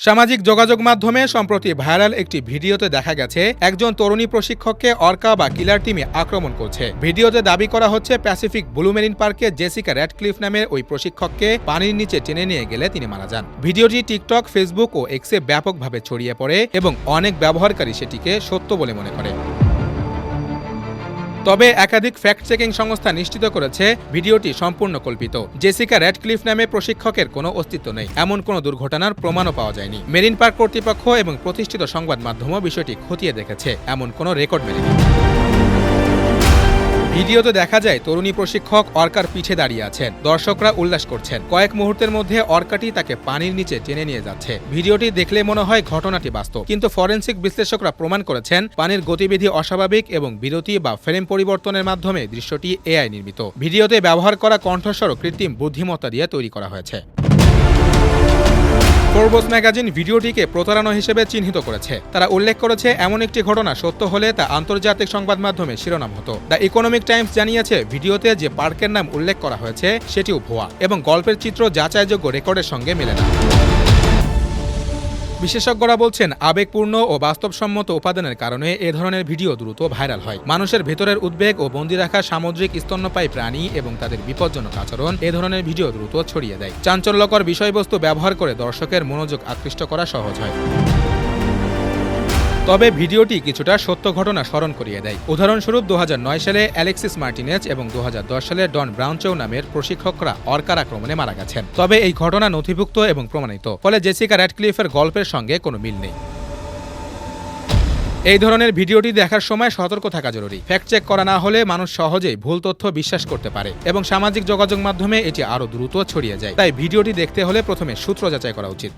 সামাজিক যোগাযোগ মাধ্যমে, সম্প্রতি ভাইরাল একটি ভিডিওতে দেখা গেছে, একজন তরুণী প্রশিক্ষককে অর্কা বা কিলার টিমে আক্রমণ করছে। ভিডিওতে দাবি করা হচ্ছে, প্যাসিফিক ব্লু মেরিন পার্কে জেসিকা র্যাডক্লিফ নামের ওই প্রশিক্ষককে পানির নিচে টেনে নিয়ে গেলে তিনি মারা যান। ভিডিওটি টিকটক, ফেসবুক ও এক্সে ব্যাপকভাবে ছড়িয়ে পড়ে এবং অনেক ব্যবহারকারী সেটিকে সত্য বলে মনে করে। তবে একাধিক ফ্যাক্ট চেকিং সংস্থা নিশ্চিত করেছে ভিডিওটি সম্পূর্ণ কল্পিত। জেসিকা র্যাডক্লিফ নামে প্রশিক্ষকের কোনো অস্তিত্ব নেই। এমন কোনো দুর্ঘটনার প্রমাণও পাওয়া যায়নি। মেরিন পার্ক কর্তৃপক্ষ এবং প্রতিষ্ঠিত সংবাদ মাধ্যমও বিষয়টি খতিয়ে দেখেছে। এমন কোনো রেকর্ড মেলেনি। ভিডিওতে দেখা যায় তরুণী প্রশিক্ষক অর্কার পিছে দাঁড়িয়ে আছেন। দর্শকরা উল্লাস করছেন। কয়েক মুহূর্তের মধ্যে অর্কাটি তাকে পানির নিচে টেনে নিয়ে যাচ্ছে। ভিডিওটি দেখলে মনে হয় ঘটনাটি বাস্তব। কিন্তু ফরেন্সিক বিশ্লেষকরা প্রমাণ করেছেন, পানির গতিবিধি অস্বাভাবিক এবং বিরতি বা ফ্রেম পরিবর্তনের মাধ্যমে দৃশ্যটি এআই নির্মিত। ভিডিওতে ব্যবহার করা কণ্ঠস্বর কৃত্রিম বুদ্ধিমত্তা দিয়ে তৈরি করা হয়েছে। ফোরবোস ম্যাগাজিন ভিডিওটিকে প্রতারণা হিসেবে চিহ্নিত করেছে। তারা উল্লেখ করেছে, এমন একটি ঘটনা সত্য হলে তা আন্তর্জাতিক সংবাদ মাধ্যমে শিরোনাম হতো। দ্য ইকোনমিক টাইমস জানিয়েছে, ভিডিওতে যে পার্কের নাম উল্লেখ করা হয়েছে, সেটিও ভুয়া এবং গল্পের চিত্র যাচাইযোগ্য রেকর্ডের সঙ্গে মেলে না। বিশেষজ্ঞরা বলছেন, আবেগপূর্ণ ও বাস্তবসম্মত উপাদানের কারণে এ ধরনের ভিডিও দ্রুত ভাইরাল হয়। মানুষের ভেতরের উদ্বেগ ও বন্দি রাখা সামুদ্রিক স্তন্যপায়ী প্রাণী এবং তাদের বিপজ্জনক আচরণ এ ধরনের ভিডিও দ্রুত ছড়িয়ে দেয়। চাঞ্চল্যকর বিষয়বস্তু ব্যবহার করে দর্শকের মনোযোগ আকৃষ্ট করা সহজ হয়। তবে ভিডিওটি কিছুটা সত্য ঘটনা স্মরণ করিয়ে দেয়। উদাহরণস্বরূপ দু হাজার নয় সালে অ্যালেক্সিস মার্টিনেজ এবং দু হাজার দশ সালে ডন ব্রাউনচৌ নামের প্রশিক্ষকরা অর্কার আক্রমণে মারা গেছেন। তবে এই ঘটনা নথিভুক্ত এবং প্রমাণিত, ফলে জেসিকা র্যাডক্লিফের গল্পের সঙ্গে কোনো মিল নেই। এই ধরনের ভিডিওটি দেখার সময় সতর্ক থাকা জরুরি। ফ্যাক্ট চেক করা না হলে মানুষ সহজেই ভুল তথ্য বিশ্বাস করতে পারে এবং সামাজিক যোগাযোগ মাধ্যমে এটি আরও দ্রুত ছড়িয়ে যায়। তাই ভিডিওটি দেখতে হলে প্রথমে সূত্র যাচাই করা উচিত।